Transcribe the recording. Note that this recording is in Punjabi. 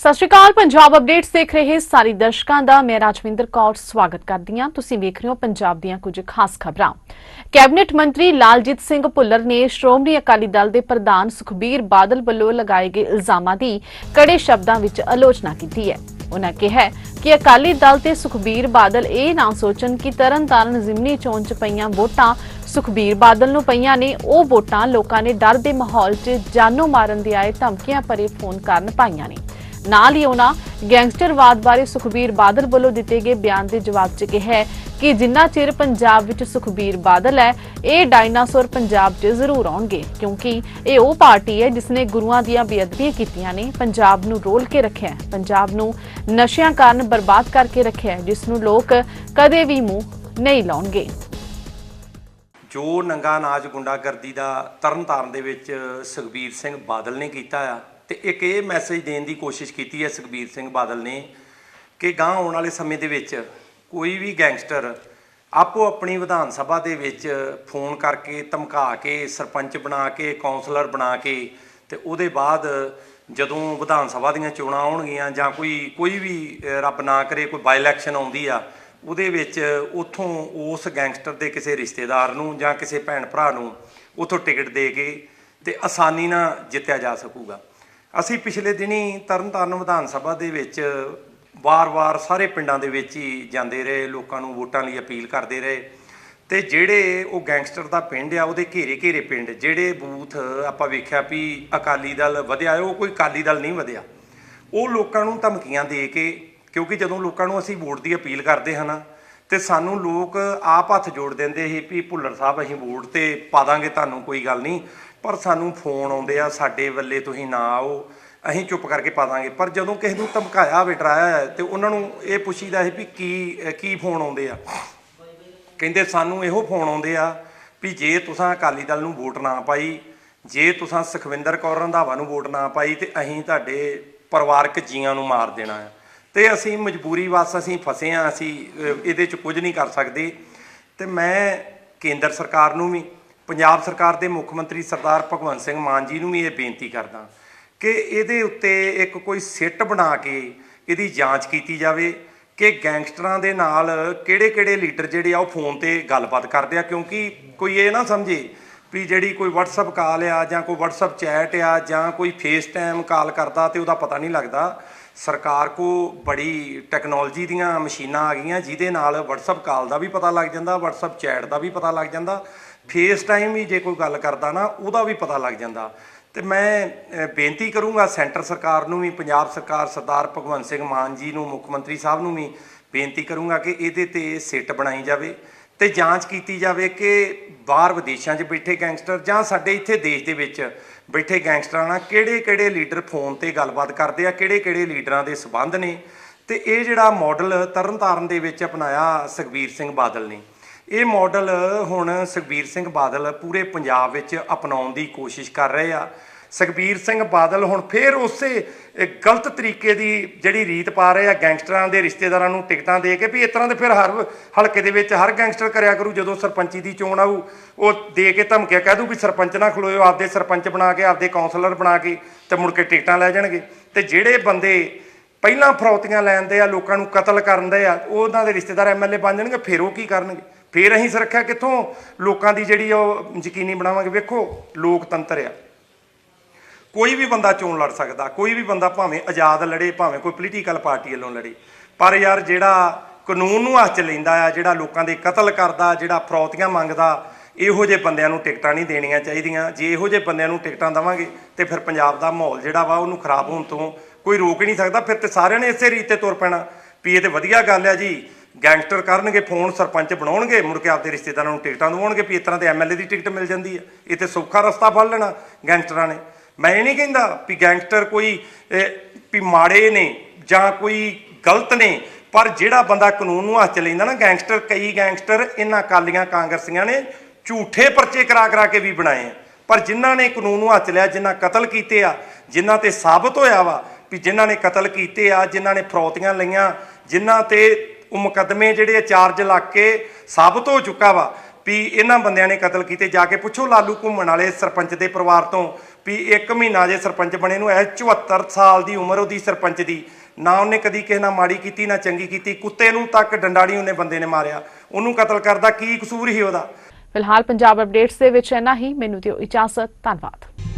ਸਤਿ ਸ਼੍ਰੀ ਅਕਾਲ, ਪੰਜਾਬ ਅਪਡੇਟਸ ਦੇਖ ਰਹੇ ਸਾਰੇ ਦਰਸ਼ਕਾਂ ਦਾ। ਮੈਂ ਰਾਜਵਿੰਦਰ ਕੌਰ ਸਵਾਗਤ ਕਰਦੀ ਹਾਂ। ਤੁਸੀਂ ਵੇਖ ਰਹੇ ਹੋ ਪੰਜਾਬ ਦੀਆਂ ਕੁਝ ਖਾਸ ਖਬਰਾਂ। ਕੈਬਨਿਟ ਮੰਤਰੀ ਲਾਲਜੀਤ ਸਿੰਘ ਭੁੱਲਰ ਨੇ ਸ਼੍ਰੋਮਣੀ ਅਕਾਲੀ ਦਲ ਦੇ ਪ੍ਰਧਾਨ ਸੁਖਬੀਰ ਬਾਦਲ ਵੱਲੋਂ ਲਗਾਏ ਗਏ ਇਲਜ਼ਾਮਾਂ ਦੀ ਕੜੇ ਸ਼ਬਦਾਂ ਵਿੱਚ ਆਲੋਚਨਾ ਕੀਤੀ ਹੈ। ਉਨ੍ਹਾਂ ਕਿਹਾ ਕਿ ਅਕਾਲੀ ਦਲ ਤੇ ਸੁਖਬੀਰ ਬਾਦਲ ਇਹ ਨਾ ਸੋਚਣ ਕਿ ਤਰਨਤਾਰਨ ਜ਼ਿਮਨੀ ਚੋਣ ਚ ਪਈਆਂ ਵੋਟਾਂ ਸੁਖਬੀਰ ਬਾਦਲ ਨੂੰ ਪਈਆਂ ਨੇ। ਉਹ ਵੋਟਾਂ ਲੋਕਾਂ ਨੇ ਡਰ ਦੇ ਮਾਹੌਲ 'ਚ ਜਾਨੋਂ ਮਾਰਨ ਦੇ ਆਏ ਧਮਕੀਆਂ ਭਰੇ ਫੋਨ ਕਾਰਨ ਪਾਈਆਂ ਨੇ। ਨਾਲ ਹੀ ਉਹਨਾਂ ਗੈਂਗਸਟਰਵਾਦ ਬਾਰੇ ਸੁਖਬੀਰ ਬਾਦਲ ਵੱਲੋਂ ਦਿੱਤੇ ਗਏ ਬਿਆਨ ਦੇ ਜਵਾਬ 'ਚ ਕਿਹਾ ਕਿ ਜਿੰਨਾ ਚਿਰ ਪੰਜਾਬ ਵਿੱਚ ਸੁਖਬੀਰ ਬਾਦਲ ਹੈ, ਇਹ ਡਾਇਨਾਸੌਰ ਪੰਜਾਬ 'ਚ ਜ਼ਰੂਰ ਆਉਣਗੇ, ਕਿਉਂਕਿ ਇਹ ਉਹ ਪਾਰਟੀ ਹੈ ਜਿਸ ਨੇ ਗੁਰੂਆਂ ਦੀਆਂ ਬੇਅਦਬੀਆਂ ਕੀਤੀਆਂ ਨੇ, ਪੰਜਾਬ ਨੂੰ ਰੋਲ ਕੇ ਰੱਖਿਆ ਪੰਜਾਬ ਨੂੰ ਨਸ਼ਿਆਂ ਕਾਰਨ ਬਰਬਾਦ ਕਰਕੇ ਰੱਖਿਆ ਹੈ, ਜਿਸ ਨੂੰ ਲੋਕ ਕਦੇ ਵੀ ਮੂੰਹ ਨਹੀਂ ਲਾਉਣਗੇ। ਜੋ ਨੰਗਾ ਨਾਚ ਗੁੰਡਾਗਰਦੀ ਦਾ ਤਰਨਤਾਰਨ ਦੇ ਵਿੱਚ ਸੁਖਬੀਰ ਸਿੰਘ ਬਾਦਲ ਨੇ ਕੀਤਾ ਆ ਤੇ ਇੱਕ ਇਹ ਮੈਸੇਜ ਦੇਣ ਦੀ ਕੋਸ਼ਿਸ਼ ਕੀਤੀ ਹੈ ਸੁਖਬੀਰ ਸਿੰਘ ਬਾਦਲ ਨੇ ਕਿ ਗਾਂ ਆਉਣ ਵਾਲੇ ਸਮੇਂ ਦੇ ਵਿੱਚ ਕੋਈ ਵੀ ਗੈਂਗਸਟਰ ਆਪੋ ਆਪਣੀ ਵਿਧਾਨ ਸਭਾ ਦੇ ਵਿੱਚ ਫੋਨ ਕਰਕੇ ਧਮਕਾ ਕੇ, ਸਰਪੰਚ ਬਣਾ ਕੇ ਕਾਉਂਸਲਰ ਬਣਾ ਕੇ ਤੇ ਉਹਦੇ ਬਾਅਦ ਜਦੋਂ ਵਿਧਾਨ ਸਭਾ ਦੀਆਂ ਚੋਣਾਂ ਆਉਣਗੀਆਂ ਜਾਂ ਕੋਈ ਕੋਈ ਵੀ ਰੱਬ ਨਾ ਕਰੇ, ਕੋਈ ਬਾਈ ਇਲੈਕਸ਼ਨ ਆਉਂਦੀ ਆ, ਉਹਦੇ ਵਿੱਚ ਉਥੋਂ ਉਸ ਗੈਂਗਸਟਰ ਦੇ ਕਿਸੇ ਰਿਸ਼ਤੇਦਾਰ ਨੂੰ ਜਾਂ ਕਿਸੇ ਭੈਣ ਭਰਾ ਨੂੰ ਉਥੋਂ ਟਿਕਟ ਦੇ ਕੇ ਤੇ ਆਸਾਨੀ ਨਾਲ ਜਿੱਤਿਆ ਜਾ ਸਕੂਗਾ। ਅਸੀਂ ਪਿਛਲੇ ਦਿਨੀ ਤਰਨਤਾਰਨ ਵਿਧਾਨ ਸਭਾ ਦੇ ਵਿੱਚ ਵਾਰ-ਵਾਰ ਸਾਰੇ ਪਿੰਡਾਂ ਦੇ ਵਿੱਚ ਹੀ ਜਾਂਦੇ ਰਹੇ, ਲੋਕਾਂ ਨੂੰ ਵੋਟਾਂ ਲਈ ਅਪੀਲ ਕਰਦੇ ਰਹੇ ਤੇ ਜਿਹੜੇ ਉਹ ਗੈਂਗਸਟਰ ਦਾ ਪਿੰਡ ਆ, ਉਹਦੇ ਘੇਰੇ ਘੇਰੇ ਪਿੰਡ, ਜਿਹੜੇ ਬੂਥ ਆਪਾਂ ਵੇਖਿਆ ਵੀ ਅਕਾਲੀ ਦਲ ਵਧਿਆ, ਉਹ ਕੋਈ ਅਕਾਲੀ ਦਲ ਨਹੀਂ ਵਧਿਆ, ਉਹ ਲੋਕਾਂ ਨੂੰ ਧਮਕੀਆਂ ਦੇ ਕੇ, ਕਿਉਂਕਿ ਜਦੋਂ ਲੋਕਾਂ ਨੂੰ ਅਸੀਂ ਵੋਟ ਦੀ ਅਪੀਲ ਕਰਦੇ ਹਾਂ ਤੇ ਸਾਨੂੰ ਲੋਕ ਆਪ ਹੱਥ ਜੋੜ ਦਿੰਦੇ ਸੀ ਵੀ ਭੁੱਲਰ ਸਾਹਿਬ, ਅਸੀਂ ਵੋਟ ਤੇ ਪਾ ਦਾਂਗੇ, ਤੁਹਾਨੂੰ ਕੋਈ ਗੱਲ ਨਹੀਂ। ਪਰ ਸਾਨੂੰ ਫੋਨ ਆਉਂਦੇ ਆ ਸਾਡੇ ਵੱਲੇ ਤੁਸੀਂ ਨਾ ਆਓ ਅਸੀਂ ਚੁੱਪ ਕਰਕੇ ਪਾ ਦਾਂਗੇ। ਪਰ ਜਦੋਂ ਕਿਸੇ ਨੂੰ ਧਮਕਾਇਆ ਹੋਵੇ ਡਰਾਇਆ ਹੈ, ਤੇ ਉਹਨਾਂ ਨੂੰ ਇਹ ਪੁੱਛੀਦਾ ਸੀ ਵੀ ਕੀ ਕੀ ਫੋਨ ਆਉਂਦੇ ਆ। ਕਹਿੰਦੇ ਸਾਨੂੰ ਇਹੋ ਫੋਨ ਆਉਂਦੇ ਆ ਵੀ ਜੇ ਤੁਸੀਂ ਅਕਾਲੀ ਦਲ ਨੂੰ ਵੋਟ ਨਾ ਪਾਈ ਜੇ ਤੁਸੀਂ ਸੁਖਵਿੰਦਰ ਕੌਰ ਰੰਧਾਵਾ ਨੂੰ ਵੋਟ ਨਾ ਪਾਈ ਤੇ ਅਸੀਂ ਤੁਹਾਡੇ ਪਰਿਵਾਰਕ ਜੀਆਂ ਨੂੰ ਮਾਰ ਦੇਣਾ ਆ ਤੇ ਅਸੀਂ ਮਜਬੂਰੀ ਵਸ ਅਸੀਂ ਫਸੇ ਆ ਅਸੀਂ ਇਹਦੇ ਚ ਕੁਝ ਨਹੀਂ ਕਰ ਸਕਦੇ। ਤੇ ਮੈਂ ਕੇਂਦਰ ਸਰਕਾਰ ਨੂੰ ਵੀ ਪੰਜਾਬ ਸਰਕਾਰ ਦੇ ਮੁੱਖ ਮੰਤਰੀ ਸਰਦਾਰ ਭਗਵੰਤ ਸਿੰਘ ਮਾਨ ਜੀ ਨੂੰ ਵੀ ਇਹ ਬੇਨਤੀ ਕਰਦਾ ਕਿ ਇਹਦੇ ਉੱਤੇ ਇੱਕ ਕੋਈ ਸਿੱਟ ਬਣਾ ਕੇ ਇਹਦੀ ਜਾਂਚ ਕੀਤੀ ਜਾਵੇ ਕਿ ਗੈਂਗਸਟਰਾਂ ਦੇ ਨਾਲ ਕਿਹੜੇ-ਕਿਹੜੇ ਲੀਡਰ ਜਿਹੜੇ ਆ ਉਹ ਫੋਨ ਤੇ ਗੱਲਬਾਤ ਕਰਦੇ ਆ, ਕਿਉਂਕਿ ਕੋਈ ਇਹ ਨਾ ਸਮਝੇ ਵੀ ਜਿਹੜੀ ਕੋਈ WhatsApp ਕਾਲ ਆ ਜਾਂ ਕੋਈ WhatsApp ਚੈਟ ਆ ਜਾਂ ਕੋਈ FaceTime ਕਾਲ ਕਰਦਾ ਤੇ ਉਹਦਾ ਪਤਾ ਨਹੀਂ ਲੱਗਦਾ। ਸਰਕਾਰ ਕੋ ਬੜੀ ਟੈਕਨੋਲੋਜੀ ਦੀਆਂ ਮਸ਼ੀਨਾਂ ਆ ਗਈਆਂ ਜਿਹਦੇ ਨਾਲ WhatsApp ਕਾਲ ਦਾ ਵੀ ਪਤਾ ਲੱਗ ਜਾਂਦਾ, WhatsApp ਚੈਟ ਦਾ ਵੀ ਪਤਾ ਲੱਗ ਜਾਂਦਾ। ਫੇਸ ਟਾਈਮ ਵੀ ਜੇ ਕੋਈ ਗੱਲ ਕਰਦਾ ਨਾ, ਉਹਦਾ ਵੀ ਪਤਾ ਲੱਗ ਜਾਂਦਾ। ਤੇ ਮੈਂ ਬੇਨਤੀ ਕਰੂੰਗਾ ਸੈਂਟਰ ਸਰਕਾਰ ਨੂੰ ਵੀ, ਪੰਜਾਬ ਸਰਕਾਰ ਸਰਦਾਰ ਭਗਵੰਤ ਸਿੰਘ ਮਾਨ ਜੀ ਨੂੰ, ਮੁੱਖ ਮੰਤਰੀ ਸਾਹਿਬ ਨੂੰ ਵੀ ਬੇਨਤੀ ਕਰੂੰਗਾ ਕਿ ਇਹਦੇ ਤੇ ਸਿੱਟ ਬਣਾਈ ਜਾਵੇ ਤੇ ਜਾਂਚ ਕੀਤੀ ਜਾਵੇ ਕਿ ਬਾਹਰ ਵਿਦੇਸ਼ਾਂ 'ਚ ਬੈਠੇ ਗੈਂਗਸਟਰ ਜਾਂ ਸਾਡੇ ਇੱਥੇ ਦੇਸ਼ ਦੇ ਵਿੱਚ ਬੈਠੇ ਗੈਂਗਸਟਰਾਂ ਨਾਲ ਕਿਹੜੇ-ਕਿਹੜੇ ਲੀਡਰ ਫੋਨ ਤੇ ਗੱਲਬਾਤ ਕਰਦੇ ਆ, ਕਿਹੜੇ-ਕਿਹੜੇ ਲੀਡਰਾਂ ਦੇ ਸਬੰਧ ਨੇ। ਤੇ ਇਹ ਜਿਹੜਾ ਮਾਡਲ ਤਰਨਤਾਰਨ ਦੇ ਵਿੱਚ ਅਪਣਾਇਆ ਸੁਖਬੀਰ ਸਿੰਘ ਬਾਦਲ ਨੇ। ਇਹ ਮਾਡਲ ਹੁਣ ਸੁਖਬੀਰ ਸਿੰਘ ਬਾਦਲ ਪੂਰੇ ਪੰਜਾਬ ਵਿੱਚ ਅਪਣਾਉਣ ਦੀ ਕੋਸ਼ਿਸ਼ ਕਰ ਰਹੇ ਆ। ਸੁਖਬੀਰ ਸਿੰਘ ਬਾਦਲ ਹੁਣ ਫੇਰ ਉਸੇ ਗਲਤ ਤਰੀਕੇ ਦੀ ਜਿਹੜੀ ਰੀਤ ਪਾ ਰਹੇ ਆ ਗੈਂਗਸਟਰਾਂ ਦੇ ਰਿਸ਼ਤੇਦਾਰਾਂ ਨੂੰ ਟਿਕਟਾਂ ਦੇ ਕੇ ਵੀ ਇਸ ਤਰ੍ਹਾਂ ਦੇ ਫਿਰ ਹਰ ਹਲਕੇ ਦੇ ਵਿੱਚ ਹਰ ਗੈਂਗਸਟਰ ਕਰਿਆ ਕਰੂ, ਜਦੋਂ ਸਰਪੰਚੀ ਦੀ ਚੋਣ ਆਊ, ਉਹ ਦੇ ਕੇ ਧਮਕੀਆਂ ਕਹਿ ਦੂ ਵੀ ਸਰਪੰਚ ਨਾ ਖਲੋਇਓ, ਆਪਦੇ ਸਰਪੰਚ ਬਣਾ ਕੇ, ਆਪਦੇ ਕਾਉਂਸਲਰ ਬਣਾ ਕੇ ਤੇ ਮੁੜ ਕੇ ਟਿਕਟਾਂ ਲੈ ਜਾਣਗੇ। ਤੇ ਜਿਹੜੇ ਬੰਦੇ ਪਹਿਲਾਂ ਫਰੌਤੀਆਂ ਲੈਂਦੇ ਆ, ਲੋਕਾਂ ਨੂੰ ਕਤਲ ਕਰਨ ਦੇ ਆ, ਉਹਨਾਂ ਦੇ ਰਿਸ਼ਤੇਦਾਰ ਐਮਐਲਏ ਬਣ ਜਾਣਗੇ, ਫਿਰ ਉਹ ਕੀ ਕਰਨਗੇ? ਫਿਰ ਅਸੀਂ ਸੁਰੱਖਿਆ ਕਿੱਥੋਂ? ਲੋਕਾਂ ਦੀ ਜਿਹੜੀ ਉਹ ਯਕੀਨੀ ਬਣਾਵਾਂਗੇ, ਵੇਖੋ, ਲੋਕਤੰਤਰ ਆ। ਕੋਈ ਵੀ ਬੰਦਾ ਚੋਣ ਲੜ ਸਕਦਾ, ਕੋਈ ਵੀ ਬੰਦਾ ਭਾਵੇਂ ਆਜ਼ਾਦ ਲੜੇ, ਭਾਵੇਂ ਕੋਈ ਪੋਲੀਟੀਕਲ ਪਾਰਟੀ ਵੱਲੋਂ ਲੜੇ, ਪਰ ਯਾਰ ਜਿਹੜਾ ਕਾਨੂੰਨ ਨੂੰ ਹੱਥ 'ਚ ਲੈਂਦਾ ਆ, ਜਿਹੜਾ ਲੋਕਾਂ ਦੇ ਕਤਲ ਕਰਦਾ, ਜਿਹੜਾ ਫਰੌਤੀਆਂ ਮੰਗਦਾ, ਇਹੋ ਜਿਹੇ ਬੰਦਿਆਂ ਨੂੰ ਟਿਕਟਾਂ ਨਹੀਂ ਦੇਣੀਆਂ ਚਾਹੀਦੀਆਂ। ਜੇ ਇਹੋ ਜਿਹੇ ਬੰਦਿਆਂ ਨੂੰ ਟਿਕਟਾਂ ਦੇਵਾਂਗੇ, ਤੇ ਫਿਰ ਪੰਜਾਬ ਦਾ ਮਾਹੌਲ ਜਿਹੜਾ ਵਾ, ਉਹਨੂੰ ਖਰਾਬ ਹੋਣ ਤੋਂ ਕੋਈ ਰੋਕ ਹੀ ਨਹੀਂ ਸਕਦਾ, ਫਿਰ ਤੇ ਸਾਰਿਆਂ ਨੇ ਇਸੇ ਰੀਤ ਤੇ ਤੁਰ ਪੈਣਾ। ਵੀ ਇਹ ਤੇ ਵਧੀਆ ਗੱਲ ਆ ਜੀ, ਗੈਂਗਸਟਰ ਕਰਨਗੇ, ਫੋਨ ਸਰਪੰਚ ਬਣਾਉਣਗੇ, ਮੁੜ ਕੇ ਆਪਦੇ ਰਿਸ਼ਤੇਦਾਰਾਂ ਨੂੰ ਟਿਕਟਾਂ ਦਵਾਉਣਗੇ ਵੀ ਇਸ ਤਰ੍ਹਾਂ ਦੇ ਐਮਐਲਏ ਦੀ ਟਿਕਟ ਮਿਲ ਜਾਂਦੀ ਹੈ। ਇਹ ਤੇ ਸੌਖਾ ਰਸਤਾ ਫੜ ਲੈਣਾ ਗੈਂਗਸਟਰਾਂ ਨੇ। ਮੈਂ ਇਹ ਨਹੀਂ ਕਹਿੰਦਾ ਵੀ ਗੈਂਗਸਟਰ ਕੋਈ ਵੀ ਮਾੜੇ ਨੇ ਜਾਂ ਕੋਈ ਗਲਤ ਨੇ, ਪਰ ਜਿਹੜਾ ਬੰਦਾ ਕਾਨੂੰਨ ਨੂੰ ਹੱਥ ਲੈਂਦਾ ਨਾ, ਗੈਂਗਸਟਰ, ਕਈ ਗੈਂਗਸਟਰ ਇਹਨਾਂ ਕਾਲੀਆਂ ਕਾਂਗਰਸੀਆਂ ਨੇ ਝੂਠੇ ਪਰਚੇ ਕਰਾ ਕਰਾ ਕੇ ਵੀ ਬਣਾਏ ਪਰ ਜਿਨ੍ਹਾਂ ਨੇ ਕਾਨੂੰਨ ਨੂੰ ਹੱਥ ਲਿਆ, ਜਿਨ੍ਹਾਂ ਕਤਲ ਕੀਤੇ ਆ, ਜਿਨ੍ਹਾਂ ਤੇ ਸਾਬਤ ਹੋਇਆ ਵਾ ਵੀ ਜਿਨ੍ਹਾਂ ਨੇ ਕਤਲ ਕੀਤੇ ਆ, ਜਿਨ੍ਹਾਂ ਨੇ ਫਰੌਤੀਆਂ ਲਈਆਂ, ਜਿਨ੍ਹਾਂ ਤੇ ਉਹ ਮੁਕੱਦਮੇ ਜਿਹੜੇ ਆ ਚਾਰਜ ਲੱਗ ਕੇ ਸਾਬਤ ਹੋ ਚੁੱਕਾ ਵਾ ਵੀ ਇਹਨਾਂ ਬੰਦਿਆਂ ਨੇ ਕਤਲ ਕੀਤੇ। ਜਾ ਕੇ ਪੁੱਛੋ ਲਾਲੂ ਘੁੰਮਣ ਵਾਲੇ ਸਰਪੰਚ ਦੇ ਪਰਿਵਾਰ ਤੋਂ ਵੀ ਇੱਕ ਮਹੀਨਾ ਜੇ ਸਰਪੰਚ ਬਣੇ ਨੂੰ, ਇਹ 74 ਸਾਲ ਦੀ ਉਮਰ ਉਹਦੀ ਸਰਪੰਚ ਦੀ। ਨਾ ਉਹਨੇ ਕਦੀ ਕਿਸੇ ਨਾਲ ਮਾੜੀ ਕੀਤੀ, ਨਾ ਚੰਗੀ ਕੀਤੀ। ਕੁੱਤੇ ਨੂੰ ਤੱਕ ਡੰਡਾ ਨਹੀਂ ਉਹਨੇ ਬੰਦੇ ਨੇ ਮਾਰਿਆ। ਉਹਨੂੰ ਕਤਲ ਕਰਦਾ ਕੀ ਕਸੂਰ ਹੀ ਉਹਦਾ? ਫਿਲਹਾਲ ਪੰਜਾਬ ਅਪਡੇਟਸ ਦੇ ਵਿੱਚ ਇੰਨਾ ਹੀ। ਮੈਨੂੰ ਦਿਓ ਇਜਾਜ਼ਤ। ਧੰਨਵਾਦ।